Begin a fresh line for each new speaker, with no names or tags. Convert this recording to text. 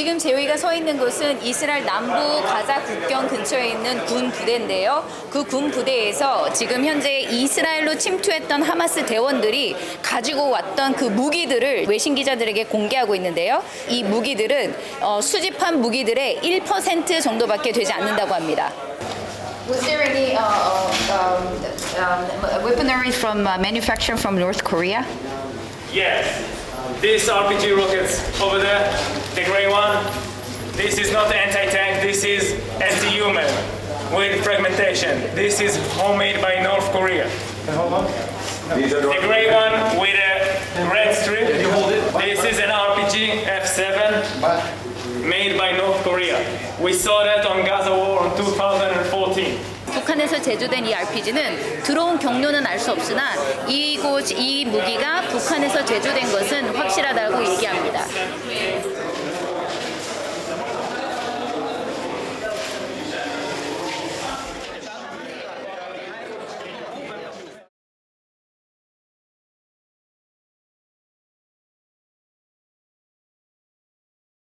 지금 제이가 서 있는 곳은 이스라엘 남부 가자 국경 근처에 있는 군 부대인데요. 그 군 부대에서 지금 현재 이스라엘로 침투했던 하마스 대원들이 가지고 왔던 그 무기들을 외신 기자들에게 공개하고 있는데요. 이 무기들은 어, 수집한 무기들의 1% 정도밖에 되지 않는다고 합니다. Was there any uh, um, um, weaponry from uh, manufactured from North Korea?
Yes. These RPG rockets over there, the gray one. This is not anti-tank. This is anti-human with fragmentation. This is homemade by North Korea.
These are
The gray one with a red strip. This is an RPG F7 made by North Korea. We saw that on Gaza War in 2014.
북한에서 제조된 이 RPG는 들어온 경로는 알 수 없으나 이곳 이 무기가 북한에서 제조된 것은 확